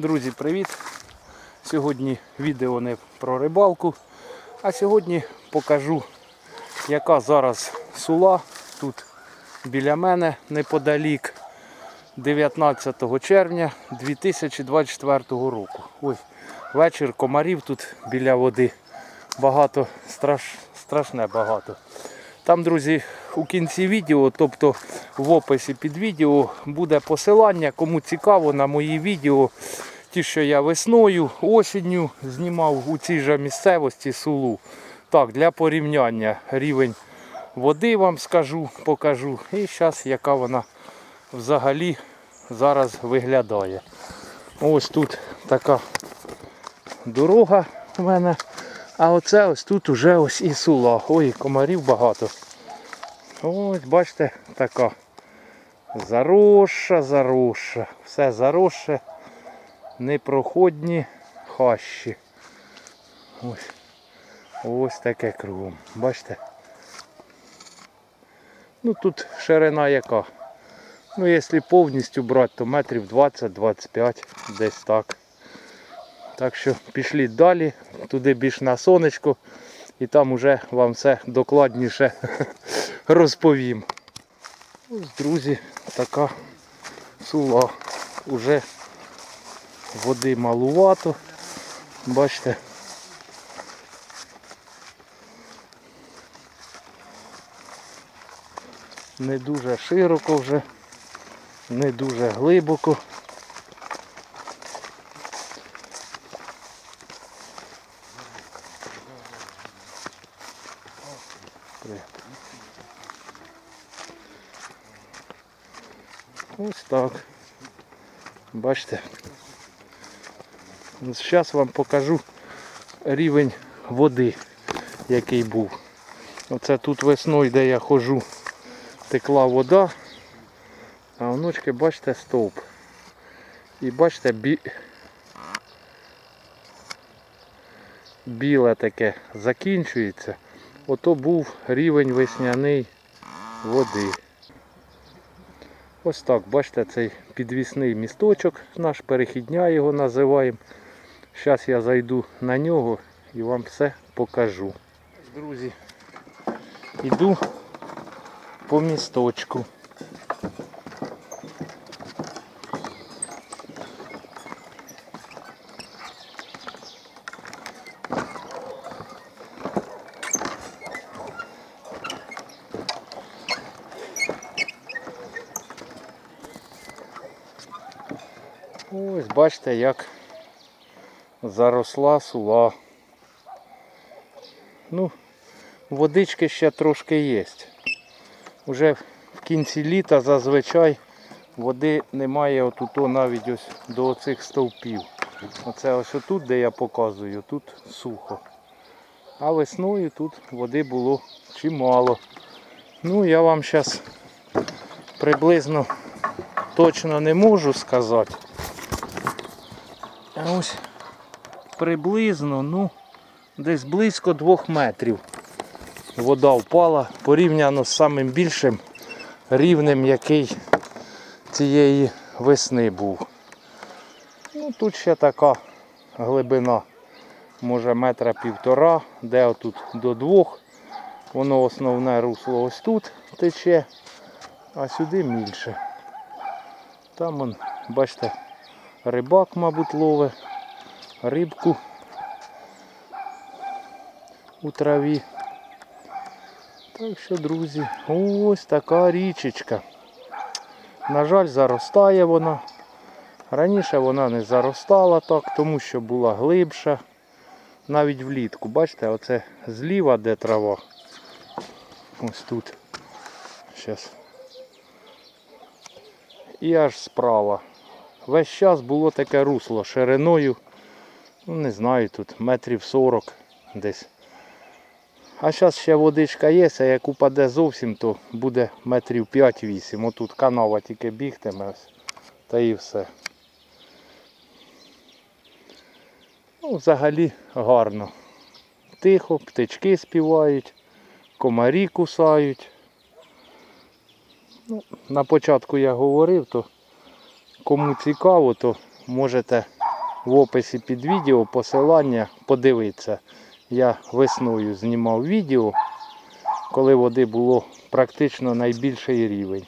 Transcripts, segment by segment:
Друзі, привіт! Сьогодні відео не про рибалку, а сьогодні покажу, яка зараз сула тут біля мене неподалік 19 червня 2024 року. Ой, вечір комарів тут біля води. Багато, страш, страшне багато. Там, друзі, у кінці відео, тобто в описі під відео, буде посилання, кому цікаво на мої відео. Ті, що я весною, осінню знімав у цій же місцевості сулу. Так, для порівняння рівень води вам скажу, покажу. І зараз яка вона взагалі зараз виглядає. Ось тут така дорога у мене. А оце ось тут уже ось і сула. Ой, комарів багато. Ось, бачите, така заросша, заросша. Все заросше, непроходні хащі. Ось. Ось таке кругом. Бачите? Ну тут ширина яка. Ну, якщо повністю брати, то метрів 20-25, десь так. Так що пішли далі, туди більш на сонечко, і там уже вам все докладніше розповім. Ось, друзі, така сула. Уже води малувато. Бачите. Не дуже широко вже, не дуже глибоко. Ось так. Бачите. Зараз вам покажу рівень води, який був. Оце тут весною, де я ходжу, текла вода, а внучки, бачите, стовп. І бачите, бі... біле таке закінчується. Ото був рівень весняний води. Ось так, бачите, цей підвісний місточок, наш перехідня його називаємо. Зараз я зайду на нього і вам все покажу. Друзі, йду по місточку. Ось бачите, як заросла сула. Ну, водички ще трошки є. Уже в кінці літа зазвичай води немає отут навіть ось до оцих стовпів. Оце ось отут, де я показую, тут сухо. А весною тут води було чимало. Ну, я вам зараз приблизно точно не можу сказати. Ось приблизно, ну, десь близько двох метрів вода впала порівняно з самим більшим рівнем, який цієї весни був. Ну, тут ще така глибина, може метра півтора, де отут до двох. Воно основне русло ось тут тече, а сюди більше. Там он, бачите, рибак, мабуть, ловить рибку у траві. Так що, друзі, ось така річечка. На жаль, заростає вона. Раніше вона не заростала так, тому що була глибша. Навіть влітку. Бачите, оце зліва де трава. Ось тут. Зараз. І аж справа. Весь час було таке русло шириною, ну не знаю, тут метрів 40 десь. А зараз ще водичка є, а як упаде зовсім, то буде метрів 5-8. Отут канава тільки бігтиме. Та і все. Ну, взагалі гарно. Тихо, птички співають, комарі кусають. Ну, на початку я говорив, то кому цікаво, то можете в описі під відео посилання подивитися. Я весною знімав відео, коли води було практично найбільший рівень.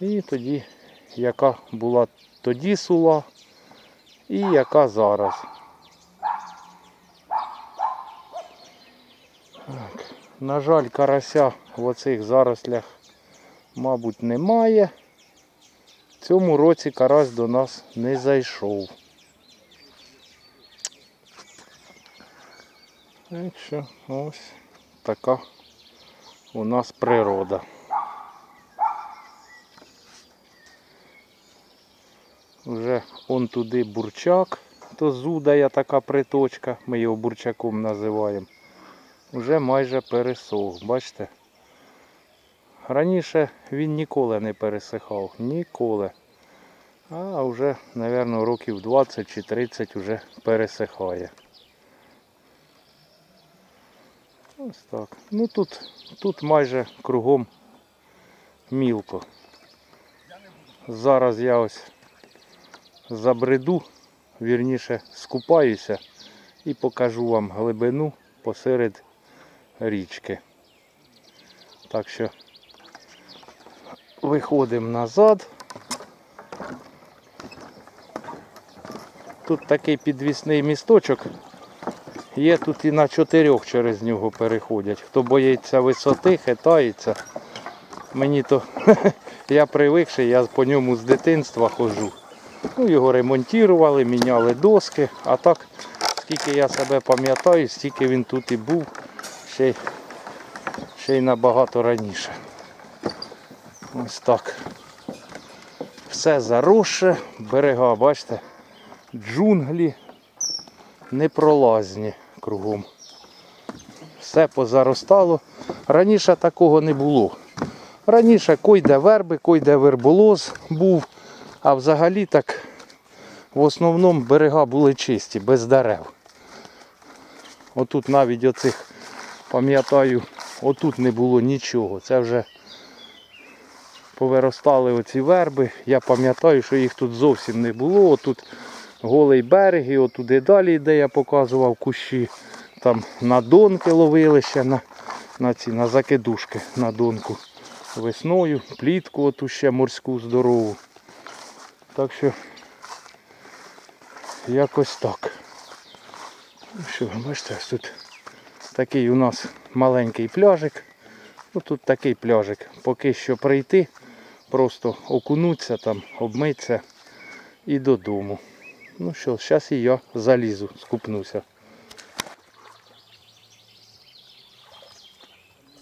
І тоді, яка була тоді сула і яка зараз. Так. На жаль, карася в оцих зарослях, мабуть, немає. В цьому році карась до нас не зайшов. Так що ось така у нас природа. Вже он туди бурчак, то зудая така приточка, ми його бурчаком називаємо. Вже майже пересох, бачите? Раніше він ніколи не пересихав, ніколи. А вже, мабуть, років 20 чи 30 вже пересихає. Ось так. Ну тут, тут майже кругом мілко. Зараз я ось забреду, вірніше скупаюся і покажу вам глибину посеред річки. Так що виходимо назад. Тут такий підвісний місточок. Є тут і на чотирьох через нього переходять. Хто боїться висоти, хитається. Мені то я привикший, я по ньому з дитинства ходжу. Ну, його ремонтували, міняли доски, а так, скільки я себе пам'ятаю, стільки він тут і був, ще, ще й набагато раніше. Ось так. Все заросше, берега, бачите, джунглі непролазні кругом. Все позаростало. Раніше такого не було. Раніше койде верби, койде верболоз був, а взагалі так в основному берега були чисті, без дерев. Отут навіть оцих, пам'ятаю, отут не було нічого. Це вже повиростали оці верби. Я пам'ятаю, що їх тут зовсім не було. Отут голий берег, і отуди далі, де я показував кущі. Там на донки ловили ще на, на ці на закидушки на донку весною, плітку оту ще морську здорову. Так що якось так. Ну що, бачите, тут такий у нас маленький пляжик. Ну тут такий пляжик. Поки що прийти, просто окунуться там, обмитися і додому. Ну що, зараз і я залізу, скупнуся.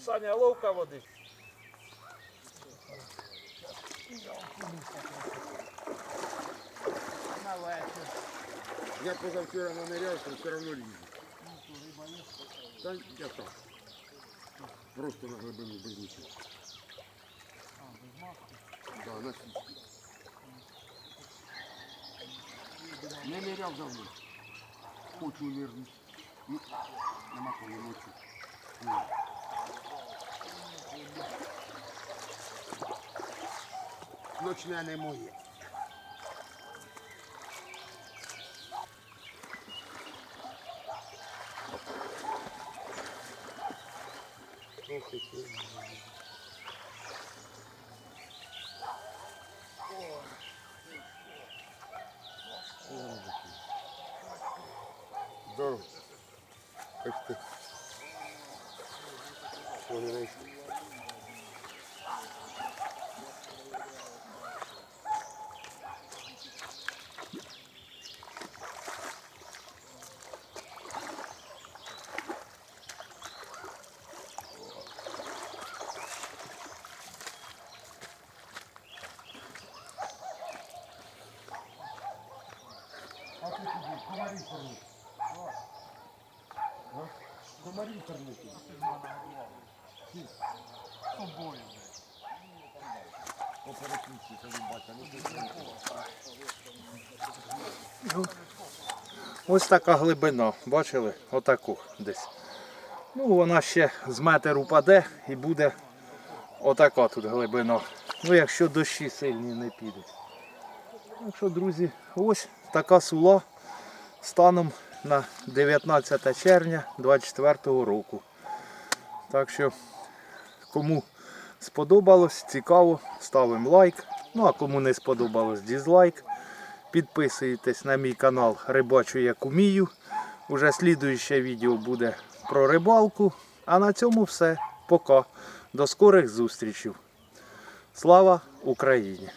Саня, ловка води. Я позавчора нанырялся, все равно лізу. Та я так. Просто на глибину без нічого. Да, на січки. Не ниряв давно. Хочу нирнути. Ну, нема коли ночі. Ні. Ночне не моє. Ох, і ти. Комарів ти Ось така глибина, бачили? Отаку десь. Ну, вона ще з метр упаде і буде отака тут глибина. Ну, якщо дощі сильні не підуть. Так що, друзі, ось така сула станом на 19 червня 2024 року. Так що, кому сподобалось, цікаво, ставимо лайк. Ну а кому не сподобалось, дізлайк. Підписуйтесь на мій канал Рибачу як умію. Уже слідуюче відео буде про рибалку. А на цьому все. Пока. До скорих зустрічей. Слава Україні!